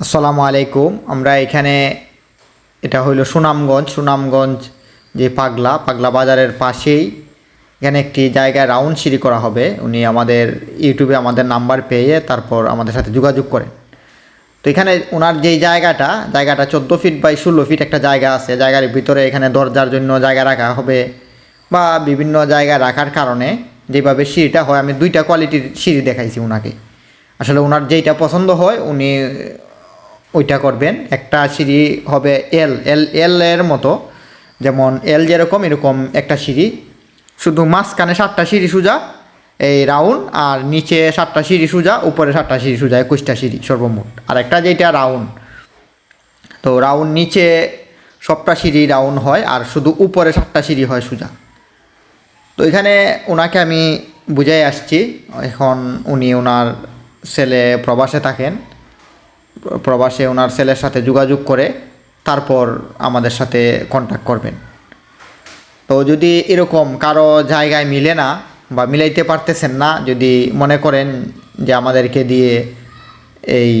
আসসালামু আলাইকুম। আমরা এখানে, এটা হইল সুনামগঞ্জ। সুনামগঞ্জ যে পাগলা পাগলা বাজারের পাশেই এখানে একটি জায়গায় রাউন্ড সিঁড়ি করা হবে। উনি আমাদের ইউটিউবে আমাদের নাম্বার পেয়ে তারপর আমাদের সাথে যোগাযোগ করেন। তো এখানে ওনার যেই জায়গাটা জায়গাটা চোদ্দ ফিট বাই ষোলো ফিট একটা জায়গা আছে। জায়গার ভিতরে এখানে দরজার জন্য জায়গা রাখা হবে বা বিভিন্ন জায়গায় রাখার কারণে যেভাবে সিঁড়িটা হয়, আমি দুইটা কোয়ালিটির সিঁড়ি দেখাইছি ওনাকে আসলে ওনার যেইটা পছন্দ হয়, উনি ওইটা করবেন। একটা সিঁড়ি হবে এল এল এল এর মতো। যেমন এল যেরকম, এরকম একটা সিঁড়ি। শুধু মাঝখানে সাতটা সিঁড়ি সোজা, এই রাউন্ড আর নিচে সাতটা সিঁড়ি সোজা, উপরে সাতটা সিঁড়ি সোজা, একুশটা সিঁড়ি সর্বমোট। আর একটা যেটা রাউন্ড তো রাউন্ড নিচে সবটা সিঁড়ি রাউন্ড হয়, আর শুধু উপরে সাতটা সিঁড়ি হয় সোজা। তো এখানে ওনাকে আমি বুঝাই আসছি। এখন উনি ওনার ছেলে প্রবাসে থাকেন। প্রবাসে ওনার ছেলের সাথে যোগাযোগ করে তারপর আমাদের সাথে কন্ট্যাক্ট করবেন। তো যদি এরকম কারও জায়গায় মিলে না বা মিলাইতে পারতেছেন না, যদি মনে করেন যে আমাদেরকে দিয়ে এই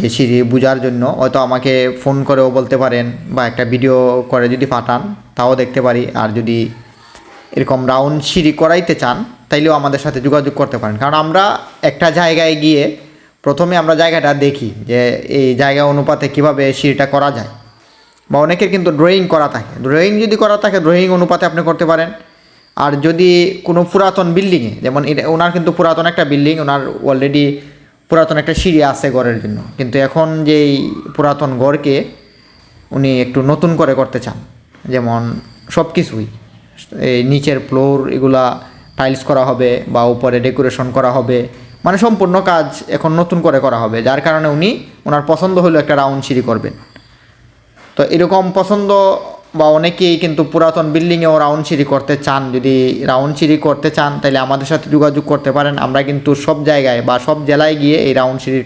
যে সিঁড়ি বোঝার জন্য, হয়তো আমাকে ফোন করেও বলতে পারেন বা একটা ভিডিও করে যদি পাঠান, তাও দেখতে পারি। আর যদি এরকম রাউন্ড সিঁড়ি করাইতে চান, তাইলেও আমাদের সাথে যোগাযোগ করতে পারেন। কারণ আমরা একটা জায়গায় গিয়ে প্রথমে আমরা জায়গাটা দেখি যে এই জায়গা অনুপাতে কীভাবে সিঁড়িটা করা যায়। বা অনেকের কিন্তু ড্রয়িং করা থাকে। ড্রয়িং যদি করা থাকে ড্রয়িং অনুপাতে আপনি করতে পারেন। আর যদি কোনো পুরাতন বিল্ডিংয়ে যেমন এটা, ওনার কিন্তু পুরাতন একটা বিল্ডিং ওনার অলরেডি পুরাতন একটা সিঁড়ি আছে ঘরের জন্য। কিন্তু এখন যেই পুরাতন ঘরকে উনি একটু নতুন করে করতে চান, যেমন সব কিছুই এই নিচের ফ্লোর এগুলা টাইলস করা হবে বা উপরে ডেকোরেশন করা হবে। মানে সম্পূর্ণ কাজ এখন নতুন করে করা হবে, যার কারণে উনি ওনার পছন্দ হলো একটা রাউন্ড সিঁড়ি করবেন। তো এরকম পছন্দ বা অনেকেই কিন্তু পুরাতন বিল্ডিংয়েও রাউন্ড সিঁড়ি করতে চান, যদি রাউন্ড সিঁড়ি করতে চান, তাহলে আমাদের সাথে যোগাযোগ করতে পারেন। আমরা কিন্তু সব জায়গায় বা সব জেলায় গিয়ে এই রাউন্ড সিঁড়ির